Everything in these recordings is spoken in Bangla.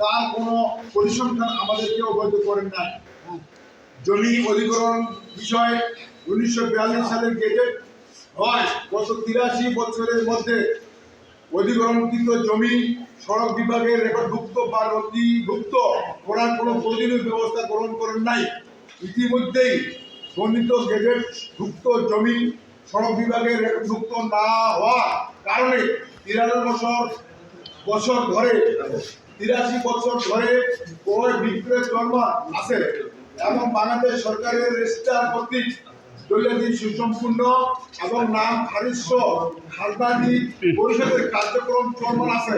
তার কোনো পরিসংখ্যান আমাদেরকে অবৈধ করেন নাই। জমি অধিগ্রহণ বিষয়ে উনিশশো বিয়াল্লিশ সালের গেজেট হয়। গত তিরাশি বছরের মধ্যে অধিগ্রহণকৃত জমি সড়ক বিভাগের রেকর্ডভুক্ত বা নথিভুক্ত করার কোনো প্রয়োজনীয় ব্যবস্থা গ্রহণ করেন নাই। ইতিমধ্যেই বর্ণিত গেজেটভুক্ত জমি সড়ক বিভাগের রেকর্ডভুক্ত না হওয়ার কারণে তিরানব্বই বছর বছর ধরে তিরাশি বছর ধরে বই বিক্রয়ের জন্ম আছে এবং বাংলাদেশ সরকারের রেজিস্টার কর্তৃক দলীয় সুসম্পূর্ণ এবং নাম খারিজ খাজনাদি পরিষদের কার্যক্রম চলমান আছে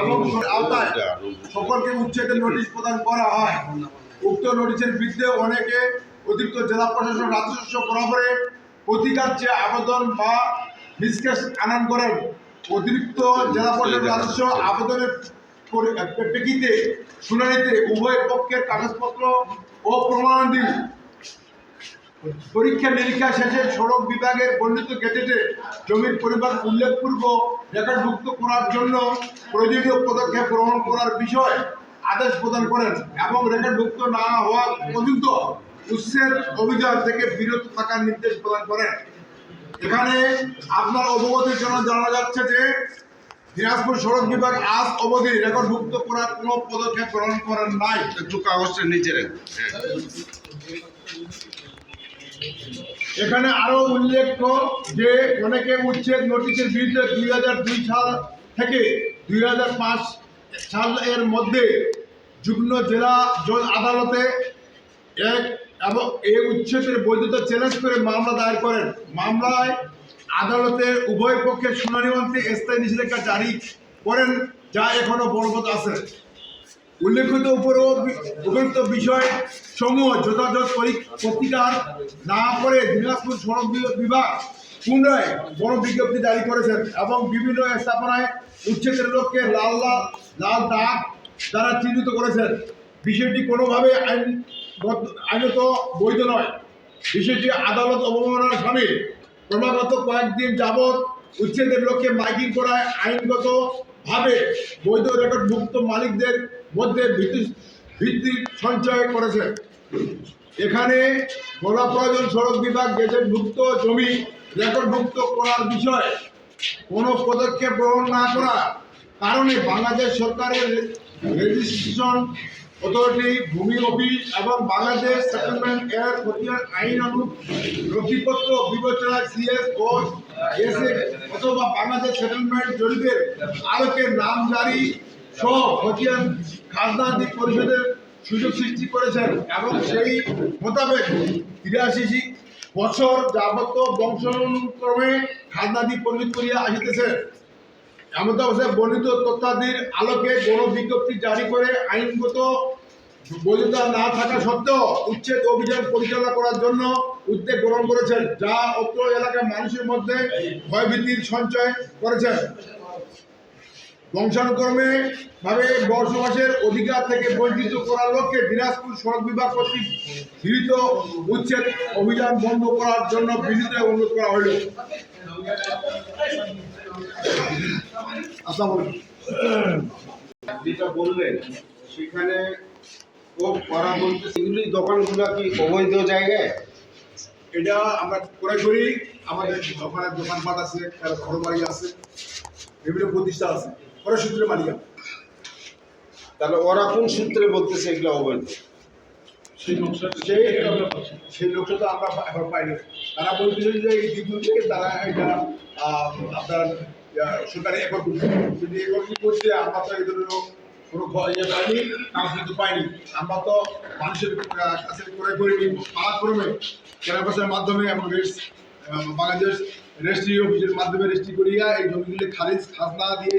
এবং আওতায় সকলকে উচ্ছেদের নোটিশ প্রদান করা হয়। উক্ত নোটিশের বিরুদ্ধে অনেকে অতিরিক্ত জেলা প্রশাসন রাজস্ব বরাবরে প্রতিকার চেয়ে আবেদন বা নিষ্কাশ আনয়ন করেন। অতিরিক্ত জেলা পরিষদ রাজস্ব আবেদনের প্রেক্ষিতে শুনানিতে উভয় পক্ষের কাগজপত্র ও প্রমাণাদি পরীক্ষা নিরীক্ষা শেষে সড়ক বিভাগের বর্ণিত গেজেটে জমির পরিমাণ উল্লেখপূর্বক রেকর্ডভুক্ত করার জন্য প্রয়োজনীয় পদক্ষেপ গ্রহণ করার বিষয়ে আদেশ প্রদান করেন এবং রেকর্ডভুক্ত না হওয়া পর্যন্ত উচ্ছেদ অভিযান থেকে বিরত থাকার নির্দেশ প্রদান করেন। এখানে আপনার অবগতির জন্য জানা যাচ্ছে যে দিনাজপুর সড়ক বিভাগ আজ অবধি রেকর্ডভুক্ত করার কোনো পদক্ষেপ গ্রহণ করেন নাই। একটু কাগজটা নিচে এখানে আরও উল্লেখ্য যে অনেকে উচ্ছেদ নোটিশের বিরুদ্ধে দুই হাজার দুই সাল থেকে দুই হাজার পাঁচ সাল এর মধ্যে যুগ্ম জেলা জজ আদালতে এক এবং এই উচ্ছেদের বৈধতা চ্যালেঞ্জ করে মামলা দায়ের করেন। মামলায় আদালতে উভয় পক্ষের শুনানি অন্তে স্থায়ী নিষেধাজ্ঞা জারি করেন, যা এখনও বলবৎ আছে। উল্লেখিত উপর উপযুক্ত বিষয় সমূহ যথাযথ পরি- প্রতিকার না করে দিনাজপুর সড়ক বিভাগ পুনরায় বড় বিজ্ঞপ্তি জারি করেছেন এবং বিভিন্ন স্থাপনায় উচ্ছেদের লক্ষ্যে লাল লাল লাল দাগ দ্বারা চিহ্নিত করেছেন। বিষয়টি কোনোভাবে আইন আইনত বৈধ নয়। বিষয়টি আদালত অবমাননার সামিল। ক্রমাগত কয়েকদিন যাবৎ উচ্ছেদের লক্ষ্যে মাইকিং করায় আইনগত ভাবে বৈধ রেকর্ডভুক্ত মালিকদের মধ্যে ভিত্তি ভিত্তি সঞ্চয় করেছে। এখানে বলা প্রয়োজন, সড়ক বিভাগ গেজেটভুক্ত জমি রেকর্ডভুক্ত করার বিষয়ে কোনো পদক্ষেপ গ্রহণ না করা কারণে বাংলাদেশ সরকারের রেজিস্ট্রেশন অথরিটি ভূমি অফিস এবং বাংলাদেশ সেটেলমেন্ট এর খতিয়ান আইন অনুযায়ী নথিপত্র বিবেচনা সিএস ও এস অথবা বাংলাদেশ সেটেলমেন্ট জরিপের আলোকে নাম জারি সহ খতিয়ান খাজনা দিক পরিষদের সুযোগ সৃষ্টি করেছেন এবং সেই মোতাবেক তিরাশি বছর যাবত বংশক্রমে খাজনাদি পরিশোধ করিয়া আসিতেছে। এমত অবস্থায় বর্ণিত তথ্যাদির আলোকে গণ বিজ্ঞপ্তি জারি করে আইনগত বৈধতা না থাকা সত্ত্বেও উচ্ছেদ অভিযান পরিচালনা করার জন্য উদ্যোগ গ্রহণ করেছেন, যা অত্র এলাকার মানুষের মধ্যে ভয়ভীতির সঞ্চয় করেছেন। বংশানুক্রমে ভাবে বসবাসের অধিকার থেকে বঞ্চিত করার লক্ষ্যে দিনাজপুর সড়ক বিভাগ কর্তৃক গৃহীত উচ্ছেদ অভিযান বন্ধ করার জন্য বিনীত অনুরোধ করা হইল। যেটা বললেন সেখানে ও করা বলতে সেগুলি দোকানগুলো কি অবৈধ জায়গায়? এটা আমরা ক্রয় করি আমাদের ওখানে দোকানপাট আছে তার ঘর বাড়ি আছে বিভিন্ন প্রতিষ্ঠান আছে। পরে সূত্রে মালিক তাহলে ওরা কোন সূত্রে বলতেছে এগুলো অবৈধ সেই লোকটা তো আমরা এখন পাইনি। তারা বলতেছে যে এই দ্বিতীয় থেকে তারা এটা আপনার সরকারি একর যদি একর করছে আমরা তো এই ধরনের কোনো ইয়ে পাইনি কাজ কিন্তু পাইনি। আমরা তো মানুষের কাছে করে করিনি পালাক্রমে কেনাবেচার মাধ্যমে এবং রেস্ট বাংলাদেশ রেজিস্ট্রি অফিসের মাধ্যমে রেজিস্ট্রি করিয়া এই জমিগুলি খারিজ খাজনা দিয়ে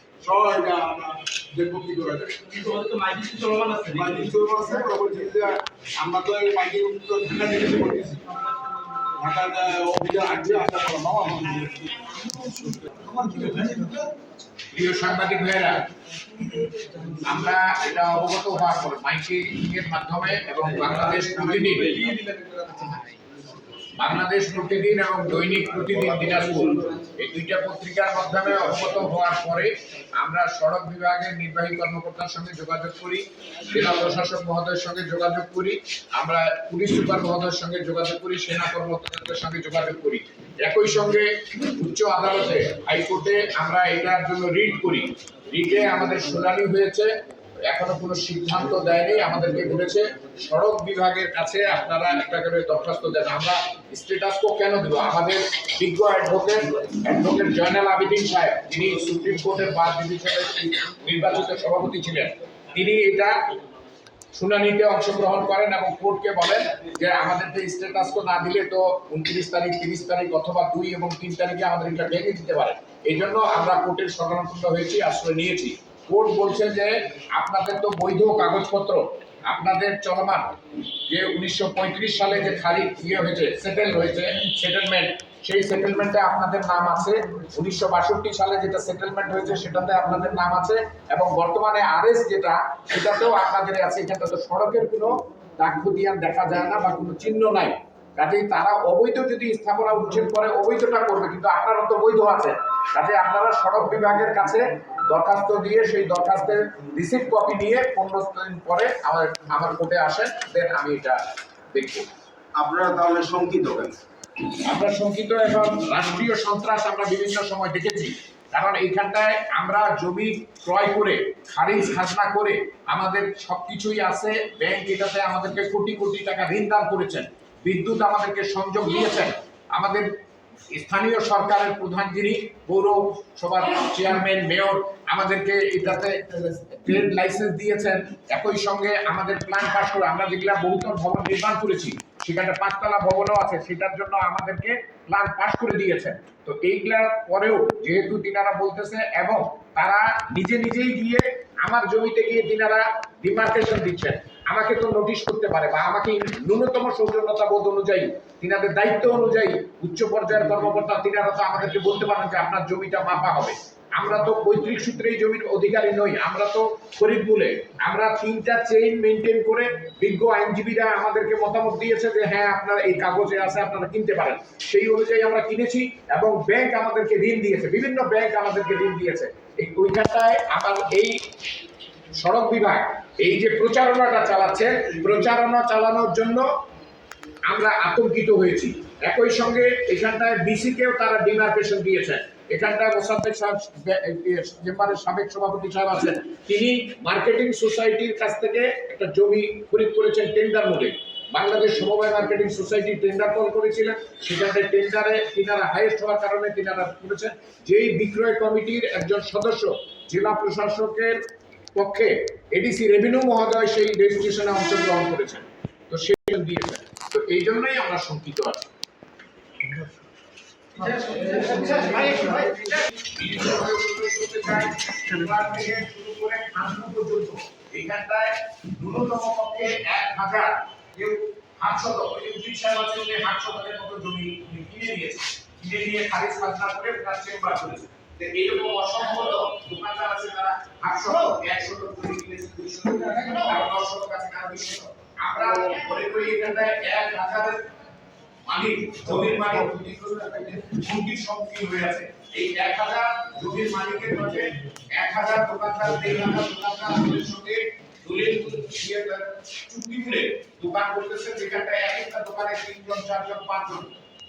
আমরা দেখব কি করা। যায় মাইকিং চলবে আছে ওরা বলছে যে আমরা তো এই ঢাকা থেকে করতেছি ঢাকা অভিযান আসছে আশা করলাম প্রিয় সাংবাদিক ভাইয়েরা আমরা এটা অবগত হওয়ার পর মাইকিং এর মাধ্যমে এবং বাংলাদেশ প্রতিদিন বাংলাদেশ প্রতিদিন এবং দৈনিক প্রতিদিন দিনাজপুর। এই দুইটা পত্রিকার মাধ্যমে অবগত হওয়ার পরে আমরা সড়ক বিভাগের নির্বাহী কর্মকর্তার সঙ্গে যোগাযোগ করি জেলা প্রশাসক মহোদয়ের সঙ্গে যোগাযোগ করি, আমরা পুলিশ সুপার মহোদয়ের সঙ্গে যোগাযোগ করি, সেনা কর্মকর্তাদের সঙ্গে যোগাযোগ করি। একই সঙ্গে উচ্চ আদালতে, হাইকোর্টে আমরা এটার জন্য রিট করি। রিটে আমাদের শুনানি হয়েছে এখনও কোনো সিদ্ধান্ত দেয়নি, আমাদেরকে বলেছে, সড়ক বিভাগের কাছে আপনারা একটা করে দরখাস্ত দেন। আমরা স্ট্যাটাস কো কেন দেবো? আমাদের বিজ্ঞ অ্যাডভোকেট অ্যাডভোকেট জয়নাল আবিদিন সাহেব যিনি সুপ্রিম কোর্টের বার ডিভিশনের নির্বাচিত সভাপতি ছিলেন। তিনি এটা শুনানিতে অংশগ্রহণ করেন এবং কোর্টকে বলেন যে আমাদেরকে স্ট্যাটাস কো না দিলে তো উনত্রিশ তারিখ, তিরিশ তারিখ অথবা দুই এবং তিন তারিখে আমাদের এটা ভেঙে দিতে পারে। এই জন্য আমরা কোর্টের শরণাপন্ন হয়েছি, আশ্রয় নিয়েছি। কোর্ট বলছে যে আপনাদের তো বৈধ কাগজপত্র, আপনাদের চলমান। যে উনিশশো পঁয়ত্রিশ সালে যে খারিজ ইয়ে হয়েছে সেটেল হয়েছে সেটেলমেন্ট সেই সেটেলমেন্টে আপনাদের নাম আছে। উনিশশো বাষট্টি সালে যেটা সেটেলমেন্ট হয়েছে, সেটাতে আপনাদের নাম আছে। এবং বর্তমানে আরএস যেটা, সেটাতেও আপনাদের আছে। এখানটা তো সড়কের কোনো দাগ খতিয়ান দেখা যায় না বা কোনো চিহ্ন নাই। কাজেই তারা অবৈধ যদি স্থাপনা উচ্ছেদ করে, অবৈধটা করবে, কিন্তু আপনারা তো বৈধ আছে কাজে আপনারা সড়ক বিভাগের কাছে দরখাস্ত দিয়ে সেই দরখাস্তের রিসিপ্ট কপি নিয়ে পনেরো দিন পরে আমার আমার কোর্টে আসেন দেন আমি এটা দেখব। আপনারা তাহলে শঙ্কিত কেন? আমরা শঙ্কিত এবং রাষ্ট্রীয় সন্ত্রাস আমরা বিভিন্ন সময় দেখেছি। কারণ এইখানটায় আমরা জমি ক্রয় করে খারিজ খাজনা করে আমাদের সবকিছুই আছে। ব্যাংক এটাতে আমাদেরকে কোটি কোটি টাকা ঋণ দান করেছেন। বিদ্যুৎ আমাদেরকে সংযোগ দিয়েছেন। আমাদের স্থানীয় সরকারের প্রধান যিনি পৌরসভার চেয়ারম্যান, মেয়র, আমাদেরকে এটাতে ট্রেড লাইসেন্স দিয়েছেন। একই সঙ্গে আমাদের প্ল্যান পাস করে আমরা যেগুলা বহুতল ভবন নির্মাণ করেছি, সেখানে পাঁচতলা ভবনও আছে, সেটার জন্য আমাদেরকে প্ল্যান পাস করে দিয়েছেন। তো এইগুলার পরেও যেহেতু তিনারা বলতেছে এবং তারা নিজে নিজেই গিয়ে আমার জমিতে গিয়ে তিনারা ডিমার্কেশন দিচ্ছেন আমাকে তো নোটিশ করতে পারে বা আমাকে ন্যূনতম সৌজন্যতা বোধ অনুযায়ী, তিনাদের দায়িত্ব অনুযায়ী উচ্চ পর্যায়ের কর্মকর্তা, তিনারা তো আমাদেরকে বলতে পারেন যে আপনার জমিটা মাপা হবে। আমরা তো পৈতৃক সূত্রে এই জমির অধিকারী নই, আমরা তো বলে আমরা তিনটা চেইন মেনটেন করে বিজ্ঞ আইনজীবীরা আমাদেরকে মতামত দিয়েছে যে হ্যাঁ আপনার এই কাগজে আছে, আপনারা কিনতে পারেন। সেই অনুযায়ী আমরা কিনেছি এবং ব্যাংক আমাদেরকে ঋণ দিয়েছে, বিভিন্ন ব্যাংক আমাদেরকে ঋণ দিয়েছে। এই ওইখানটায় আমার এই সড়ক বিভাগ। এই যে প্রচারণাটা চালাচ্ছে, প্রচারণা চালানোর জন্য আমরা আতঙ্কিত হয়েছি। একই সঙ্গে এখানটায় বিসিকেও তারা ডিমার্কেশন দিয়েছেন। এখানটায় মোসাদ্দেক সাহেব চেম্বারের সাবেক সভাপতি সাহেব আছেন। তিনি মার্কেটিং সোসাইটির কাছ থেকে একটা জমি খরিদ করেছেন টেন্ডার মোডে। বাংলাদেশ সমবায় মার্কেটিং সোসাইটি টেন্ডার কল করেছিলেন। সেখানে টেন্ডারে তিনারা হাইয়েস্ট হওয়ার কারণে তিনারা করেছেন। যেই বিক্রয় কমিটির একজন সদস্য, জেলা প্রশাসকের পক্ষে এডিসি রেভিনিউ মহোদয় সেই রেজিস্ট্রেশনে অংশগ্রহণ করেছেন। তো সে দিয়েছেন। তো এই জন্যই আমরা শঙ্কিত আছি। কিনে নিয়েছে খারিজ করে তার চেম্বার করেছে তো এইরকম অসংখ্য দোকানদার আছে তারা আটশো, একশো জমি কিনেছে দুইশো কারও দশশো কাছে কারও বিশশো আমরা মনে করি এখানটায় এক হাজার মালিক, জমির মালিক হুমকির সম্মুখীন হয়ে আছে। এই এক হাজার জমির মালিকের মধ্যে এক হাজার দোকানদার, দেড় হাজার দোকানদার সঙ্গে চুক্তি করে দোকান করতেছে। যেখানটায় এক একটা দোকানে তিনজন, চারজন, পাঁচজন।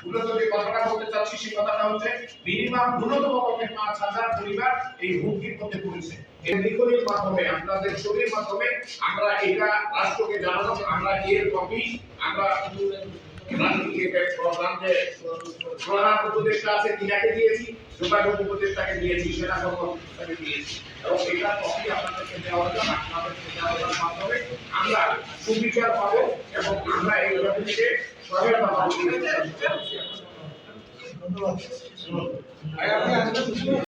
মূলত যে কথাটা বলতে চাচ্ছি, সেই কথাটা হচ্ছে মিনিমাম ন্যূনতম পক্ষে পাঁচ হাজার পরিবার এই হুমকির মধ্যে পড়েছে। লিখনির মাধ্যমে, আপনাদের ছবির মাধ্যমে আমরা এটা রাষ্ট্রকে জানানো আমরা এর কপি আমরা আমরা সুবিচার পাবো এবং আমরা এই থেকে সহায়তা পাবো